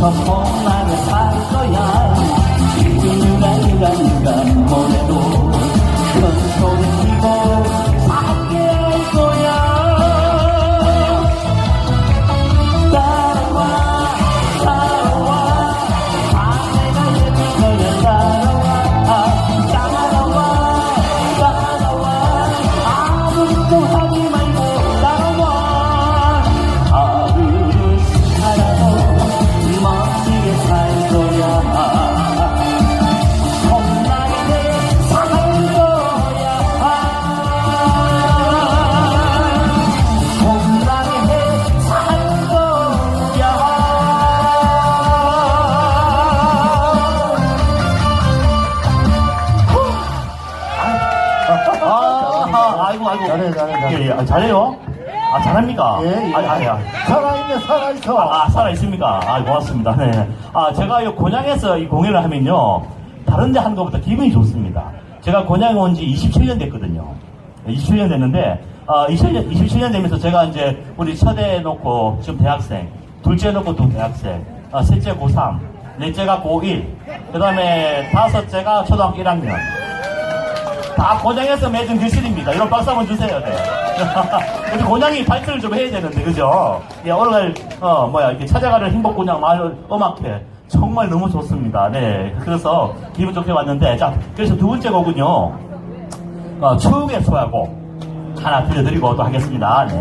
come home. 아, 아이고, 아이고. 잘해, 잘해, 잘해. 예, 예. 아, 잘해요? 아, 잘합니까? 예, 예. 아, 아, 아. 살아있네, 살아있어. 아, 아, 살아있습니까? 아, 고맙습니다. 네. 아, 제가 이 곤양에서 이 공연을 하면요. 다른 데 하는 것보다 기분이 좋습니다. 제가 곤양에 온 지 27년 됐거든요. 27년 됐는데, 아, 27년, 27년 되면서 제가 이제 우리 첫애 놓고 지금 대학생, 둘째 놓고 또 대학생, 아, 셋째 고3, 넷째가 고1, 그 다음에 다섯째가 초등학교 1학년. 다 고장에서 맺은 교실입니다. 이런 박수 한번 주세요. 네. 우리 고장이 발표를 좀 해야 되는데, 그죠? 예, 오늘, 어, 뭐야, 이렇게 찾아가는 행복고장 마을 음악회. 정말 너무 좋습니다. 네. 그래서 기분 좋게 왔는데, 자, 그래서 두 번째 곡은요, 어, 추억의 소야곡 하나 들려드리고 또 하겠습니다. 네.